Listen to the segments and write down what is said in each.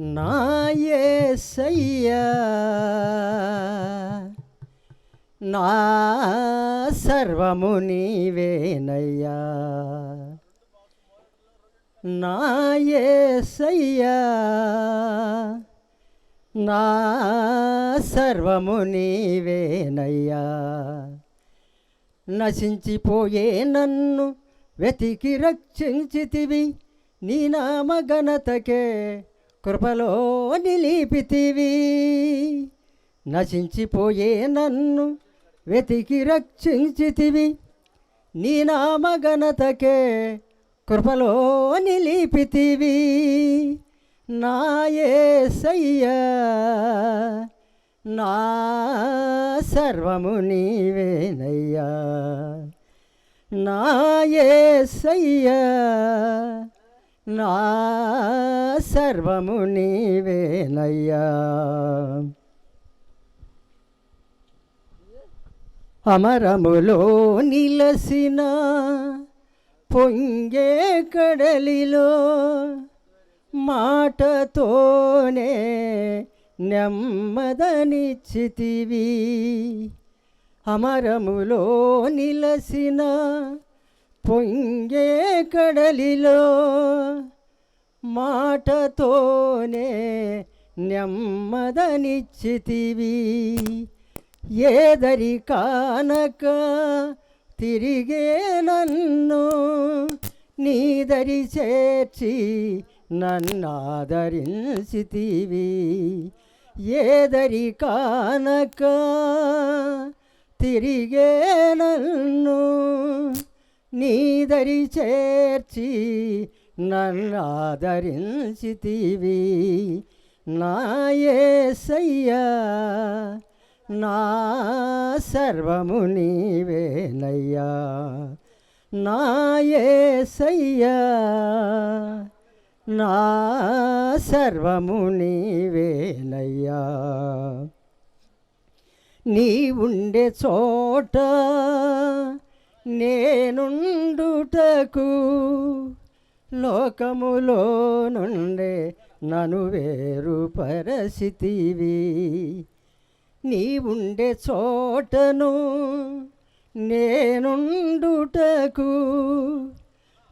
నా నా సర్వము నీవేనయ్యా. నా యేసయ్యా నా సర్వము నీవేనయ్యా. నశించిపోయే నన్ను వెతికి రక్షించితివి నీ నామ ఘనతకే కృపలో నిలిపితివి. నశించిపోయే నన్ను వెతికి రక్షించితివి. నీ నామఘనతకే కృపలో నిలిపితివి. నాయే యేసయ్యా నా సర్వము నీవేనయ్యా. నాయే యేసయ్యా నా సర్వము నీవేనయ్యా. అమరములో నిలసిన పొంగే కడలిలో మాటతోనే నెమ్మదనిచ్చితివి. అమరములో నిలసిన పొంగే కడలిలో మాటతోనే నెమ్మదనిచ్చితివి. ఏదరి కానక తిరిగే నన్ను నీదరి చేర్చి నన్నాదరించితివి. ఏదరి కానక తిరిగే నన్ను నీదరి చేర్చి నన్నాదరించితివి. నాయసయ్యా నా సర్వము నీవేనయ్యా. నాయసయ్యా నా సర్వము నీవేనయ్యా. నీ ఉండే చోట నేనుండుటకు లోకములో నుండే నను వేరు పరసితివి నీ ఉండే చోటను నేనుండుటకు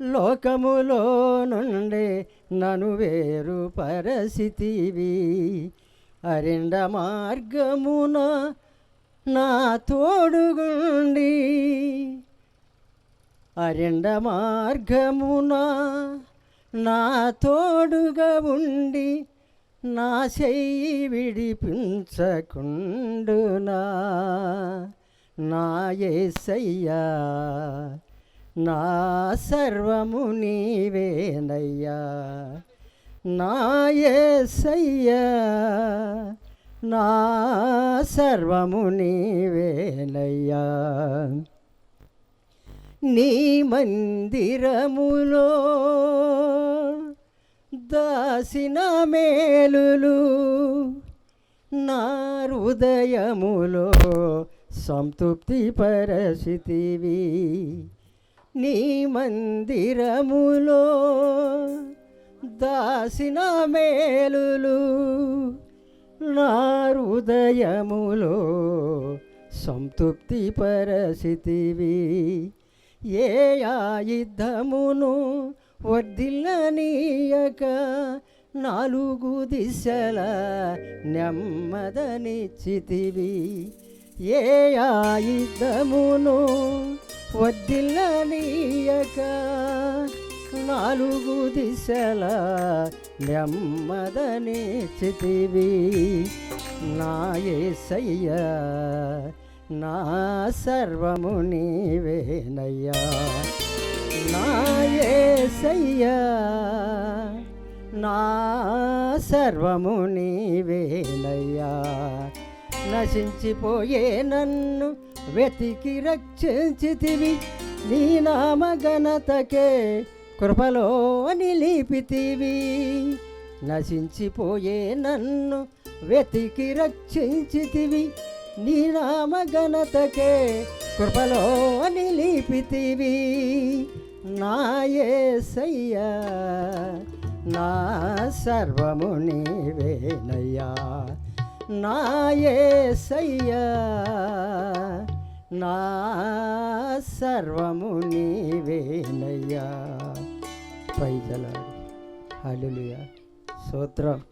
లోకములో నుండే నను వేరు పరసితివి అరిండ మార్గమున నా తోడుగుండి అరెండ మార్గమున నా తోడుగా ఉండి నా చెయ్యి విడిపించకుండునా? నా ఏసయ్యా నా సర్వము నీవేనయ్యా. నా ఏసయ్యా నా సర్వము నీవేనయ్యా. నీ మందిరములో దాసిన మేలులు నా హృదయములో సంతృప్తి పరసితివి నీ మందిరములో దాసిన మేలులు నా హృదయములో సంతృప్తి పరిస్థితివి ఏ ఆయుధమును వర్ధిల్లనీయక? నాలుగు దిశల నెమ్మదనిచ్చితివి ఏ ఆయుధమును వద్దిల్లనీయక నాలుగు దిశల నెమ్మదనిచ్చితివి నా యేసయ్యా నా సర్వము నీవేనయ్యా. నాయసయ్యా నా సర్వము నీవేనయ్యా. నశించిపోయే నన్ను వెతికి రక్షించితివి. నీ నామ ఘనతకే కృపలో నిలిపితివి. నశించిపోయే నన్ను వెతికి రక్షించితివి. నీ నామ ఘనతకే కృపలో నిలిపితివి. నా యేసయ్యా నా సర్వము నీవేనయ్యా. నా యేసయ్యా నా సర్వము నీవేనయ్యా. పైజలాడు హల్లెలూయా సూత్రం